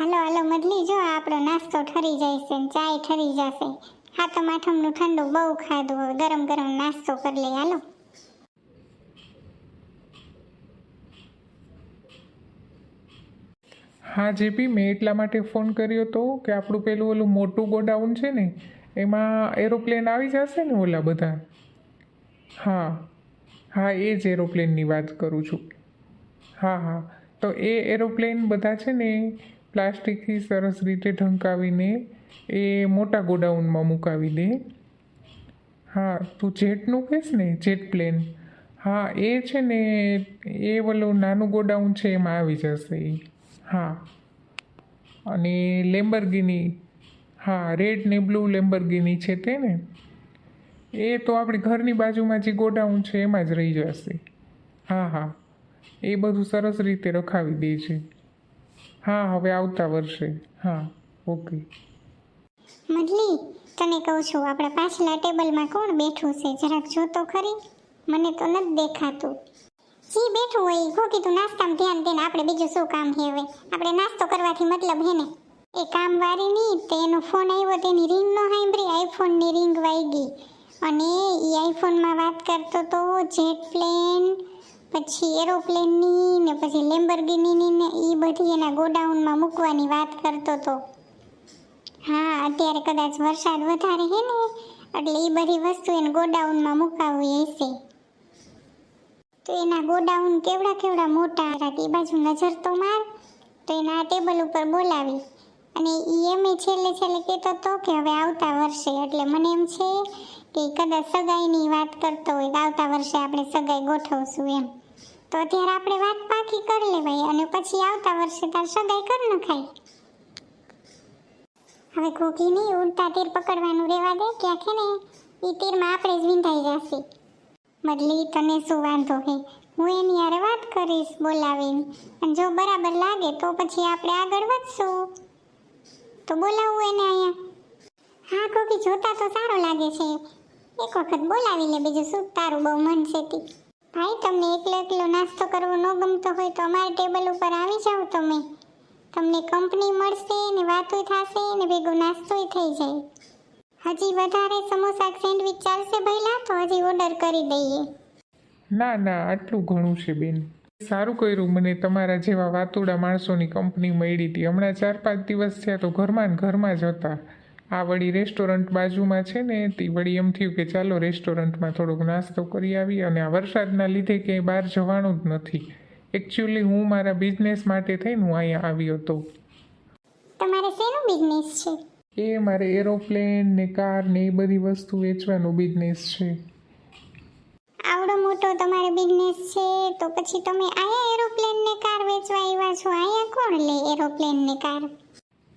હાલો હાલો મદલી જો આપણો નાસ્તો ઠરી જાય છે ચાય ઠરી જશે. તો આઠમનું ઠંડુ બહુ ખાધું હવે ગરમ ગરમ નાસ્તો કરી લઈએ. હાલો. હા, જેપી, મેં એટલા માટે ફોન કર્યો હતો કે આપણું પેલું ઓલું મોટું ગોડાઉન છે ને, એમાં એરોપ્લેન આવી જશે ને ઓલા બધા? હા હા, એ જ એરોપ્લેનની વાત કરું છું. હા હા, તો એ એરોપ્લેન બધા છે ને પ્લાસ્ટિકથી સરસ રીતે ઢંકાવીને એ મોટા ગોડાઉનમાં મુકાવી દે. હા, તું જેટનું કહીશ ને, જેટ પ્લેન. હા, એ છે ને, એ ઓલું નાનું ગોડાઉન છે, એમાં આવી જશે એ હા. અને લેમ્બરગીની, હા, રેડ ને બ્લુ લેમ્બરગીની છે તે ને. એ તો આપણી ઘરની બાજુમાં જે ગોડાઉન છે, એમાં જ રહી જશે. હા હા. એ બધું સરસ રીતે રખાવી દે છે હા, હવે આવતા વર્ષે. હા, ઓકે. મદલી તને કહું છું, આપણા પાછલા ટેબલમાં કોણ બેઠું છે? જરાક જો તો ખરી. મને તો નથી દેખાતું. જી બેઠું હોય ગોકી તું નાસ્તામાં ધ્યાન દે ને આપણે બીજું શું કામ છે હવે? આપણે નાસ્તો કરવાથી મતલબ હે ને? એ કામવાળી નહીં તે એનો ફોન આવ્યો, તેની રિંગ નો સાંભળી આઈફોનની રિંગ વાગી અને એ આઈફોનમાં વાત કરતો તો જેટ પ્લેન પછી એરોપ્લેનની ને પછી લેમ્બરગિનીની ને એ બધી એના ગોડાઉનમાં મૂકવાની વાત કરતો તો. હા, અત્યારે કદાચ વરસાદ વધારે હે ને, એટલે એ બધી વસ્તુ એને ગોડાઉનમાં મુકાવવી હશે. તો એના ગોડાઉન કેવડા કેવડા મોટા હતા એ બાજુ નજર તો માર, તો એના આ ટેબલ ઉપર બોલાવી. અને એ એમે છેલ્લે છેલ્લે કહેતો હતો કે હવે આવતા વર્ષે, એટલે મને એમ છે કે કદાચ સગાઈની વાત કરતો હોય આવતા વર્ષે આપણે સગાઈ ગોઠવશું એમ. તો અત્યારે આપણે વાત પાકી કરી લેવાય અને પછી આવતા વર્ષે તાર સગાઈ કર નખાય હવે ઘોઘીની ઉડતા તીર પકડવાનું રેવા દે હે ને એ તીરમાં આપણે જ વિંધાઈ જશે. મદલી તને શું વાંધો હે? હું એની હારે વાત કરીશ, બોલાવીને. અને જો બરાબર લાગે તો પછી આપણે આગળ વધશું. તો બોલાવું એને અહીંયા. હા કોકી જોતા તો સારો લાગે છે. એક વખત બોલાવી લે, બીજું શું? તારું બહુ મન છે તી. ભાઈ તમને એકલો એકલો નાસ્તો કરવો ન ગમતો હોય તો અમારા ટેબલ ઉપર આવી જાઓ તમે. તમને કંપની મળશે ને વાતો થશે ને ભેગો નાસ્તોય થઈ જાય. હજી વધારે સમોસા સેન્ડવિચ ચાલશે ભઈલા, તો હજી ઓર્ડર કરી દઈએ. ના ના, આટલું ઘણું છે બેન. સારું કર્યું મને તમારા જેવા વાતુડા માણસોની કંપની મળી હતી. હમણાં ચાર પાંચ દિવસ થયા તો ઘરમાં ઘરમાં જ હતા. આ વળી રેસ્ટોરન્ટ બાજુમાં છે ને તે વળી એમ થયું કે ચાલો રેસ્ટોરન્ટમાં થોડોક નાસ્તો કરી આવી અને આ વરસાદના લીધે ક્યાંય બહાર જવાનું જ નથી. એકચ્યુઅલી હું મારા બિઝનેસ માટે થઈને હું અહીંયા આવ્યો હતો. તમારે શેનો બિઝનેસ છે? એ મારે એરોપ્લેન ને કાર ને એ બધી વસ્તુ વેચવાનો બિઝનેસ છે. આવડો મોટો તમારો બિઝનેસ છે તો પછી તમે આયા એરોપ્લેન ને કાર વેચવા આવ્યા છો? આયા કોણ લે એરોપ્લેન ને કાર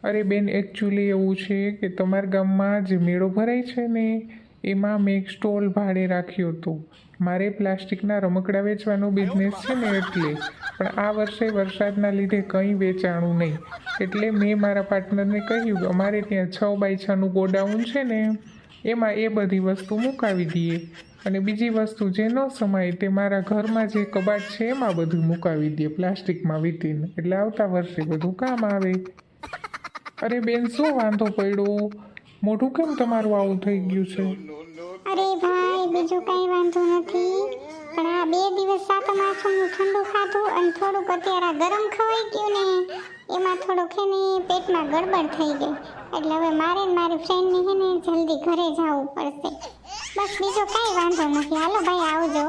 અરે બેન એકચ્યુઅલી એવું છે કે તમારા ગામમાં જે મેળો ભરાય છે ને, એમાં મેં એક સ્ટોલ ભાડે રાખ્યો હતો. મારે પ્લાસ્ટિકના રમકડા વેચવાનો બિઝનેસ છે ને એટલે. પણ આ વર્ષે વરસાદના લીધે કંઈ વેચાણું નહીં. એટલે મેં મારા પાર્ટનરને કહ્યું કે અમારે ત્યાં છ બાય છનું ગોડાઉન છે ને, એમાં એ બધી વસ્તુ મુકાવી દઈએ. અને બીજી વસ્તુ જે ન સમાય તે મારા ઘરમાં જે કબાટ છે એમાં બધું મુકાવી દઈએ પ્લાસ્ટિકમાં વીટીને. એટલે આવતા વર્ષે બધું કામ આવે. અરે બેન, શું વાંધો પડ્યો? મોઢું કેમ તમારું આવું થઈ ગયું છે? અરે ભાઈ, બીજું કઈ વાંધો નથી. પણ આ બે દિવસ સાતમ આઠમનું ઠંડુ ખાધું અને થોડુંક અત્યારે ગરમ ખવાઈ ગયું ને, એમાં થોડુંક હે પેટમાં ગડબડ થઈ ગઈ. એટલે હવે મારે ને મારી ફ્રેન્ડને હે ને જલ્દી ઘરે જવું પડશે. બસ બીજો કાંઈ વાંધો નથી. હાલો ભાઈ, આવજો.